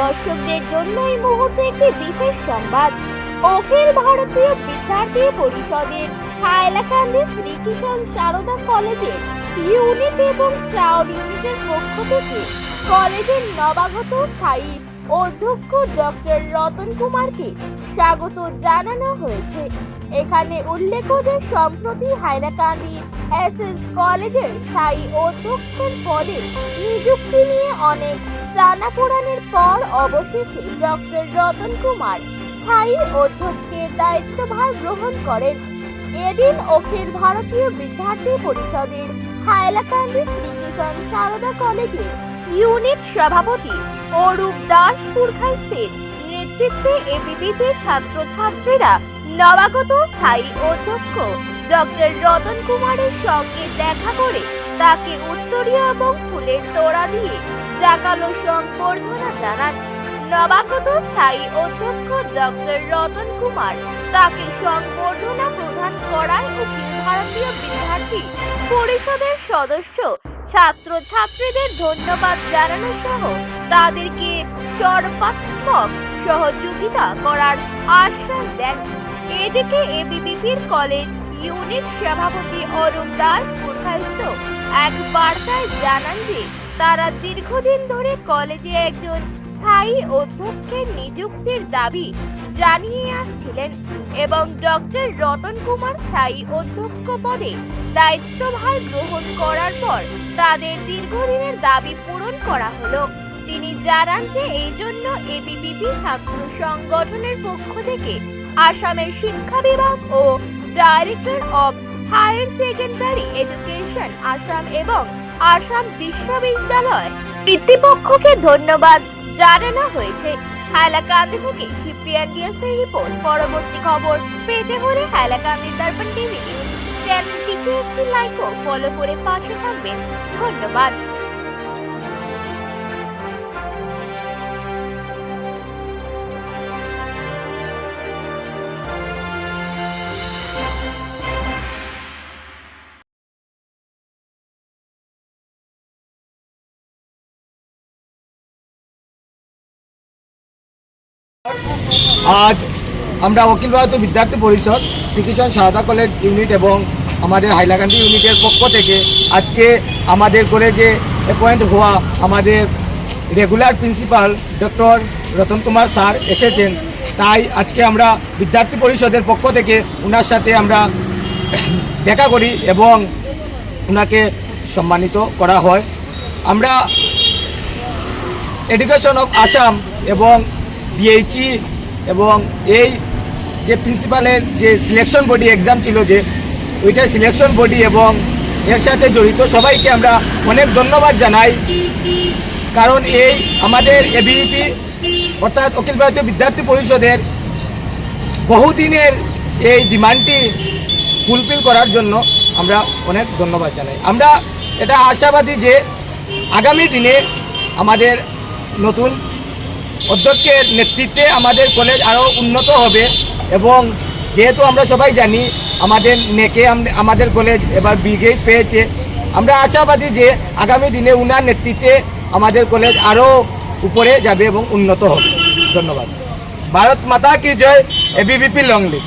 দর্শকদের জন্য এই মুহূর্তে একটি বিশেষ সংবাদ। অখিল ভারতীয় বিদ্যার্থী পরিষদের হাইলাকান্দি শ্রীকিষণ সারদা কলেজের ইউনিট এবং ক্রাউড ইউনিটের পক্ষ থেকে কলেজের নবাগত স্থায়ী অধ্যক্ষ ডক্টর রতন কুমারকে স্বাগত জানানো হয়েছে। এখানে উল্লেখ্য যে সম্প্রতি হাইলাকান্দি এস এস কলেজের স্থায়ী অধ্যক্ষের পদে নিযুক্তি নিয়ে অনেক টানাপোড়ানের পর অবশেষে ডক্টর রতন কুমার স্থায়ী অধ্যক্ষের দায়িত্বভার গ্রহণ করেন। এদিন অখিল ভারতীয় বিদ্যার্থী পরিষদের হাইলাকান্দি শ্রীকৃষ্ণ সারদা কলেজের ইউনিট সভাপতি অরূপ দাস পুরখাইসের নেতৃত্বে এবিবিতে ছাত্রছাত্রীরা, নবাগত স্থায়ী অধ্যক্ষ ডক্টর রতন কুমারের সঙ্গে দেখা করে তাকে উত্তরীয় এবং ফুলের তোড়া দিয়ে জাকালো সংবর্ধনা জানান। নবাগত স্থায়ী অধ্যক্ষ ডক্টর রতন কুমার তাকে সংবর্ধনা প্রদান করায় অখিল ভারতীয় বিদ্যার্থী পরিষদের সদস্য ছাত্র ছাত্রীদের ধন্যবাদ জানানো সহ তাদেরকে সর্বাত্মক সহযোগিতা করার আশ্বাস দেন এদিকে এবিবিপির কলেজ ইউনিট সভাপতি অরুণ দাস প্রধায়িত এক বার্তায় জানান যে তারা দীর্ঘদিন ধরে কলেজে একজন স্থায়ী অধ্যক্ষের নিযুক্তির দাবি জানিয়ে আসছিলেন এবং ডক্টর রতন কুমার স্থায়ী অধ্যক্ষ পদে দায়িত্বভার গ্রহণ করার পর তাদের দীর্ঘদিনের দাবি পূরণ করা হলো। তিনি জানান যে এই জন্য এবিপিপি ছাত্র সংগঠনের পক্ষ থেকে আসামের শিক্ষা বিভাগ ও director of higher secondary education Assam এবং আসাম বিশ্ববিদ্যালয় কর্তৃপক্ষকে ধন্যবাদ জানানো হয়েছে। হাইলাকান্দি থেকে শিপ্রিয়া গিয়াসের রিপোর্ট। পরবর্তী খবর পেতে হলে হাইলাকান্দি দর্পণ টিভি চ্যানেলটিকে একটি লাইক ও ফলো করে পাশে থাকবেন। ধন্যবাদ। আজ আমরা অখিল ভারতীয় বিদ্যার্থী পরিষদ শ্রীকৃষ্ণ সারদা কলেজ ইউনিট এবং আমাদের হাইলাকান্দি ইউনিটের পক্ষ থেকে আজকে আমাদের কলেজে অ্যাপয়েন্ট হওয়া আমাদের regular principal doctor Ratan Kumar sir এসেছেন, তাই আজকে আমরা বিদ্যার্থী পরিষদের পক্ষ থেকে ওনার সাথে আমরা দেখা করি এবং ওনাকে সম্মানিত করা হয়। আমরা এডুকেশন অফ আসাম এবং ডিএইচই এবং এই যে প্রিন্সিপালের যে সিলেকশন বডি এক্সাম ছিল যে ওইটা সিলেকশন বডি এবং এর সাথে জড়িত সবাইকে আমরা অনেক ধন্যবাদ জানাই। কারণ এই আমাদের এবিইপি অর্থাৎ অখিল ভারতীয় বিদ্যার্থী পরিষদের বহুদিনের এই ডিমান্ডটি ফুলফিল করার জন্য আমরা অনেক ধন্যবাদ জানাই। আমরা এটা আশাবাদী যে আগামী দিনে আমাদের নতুন অধ্যক্ষের নেতৃত্বে আমাদের কলেজ আরও উন্নত হবে এবং যেহেতু আমরা সবাই জানি আমাদের নেকে আম- আমাদের কলেজ এবার ব্রিগেড পেয়েছে, আমরা আশাবাদী যে আগামী দিনে উনার নেতৃত্বে আমাদের কলেজ আরও উপরে যাবে এবং উন্নত হবে। ধন্যবাদ। ভারত মাতা কি জয়? ABVP long live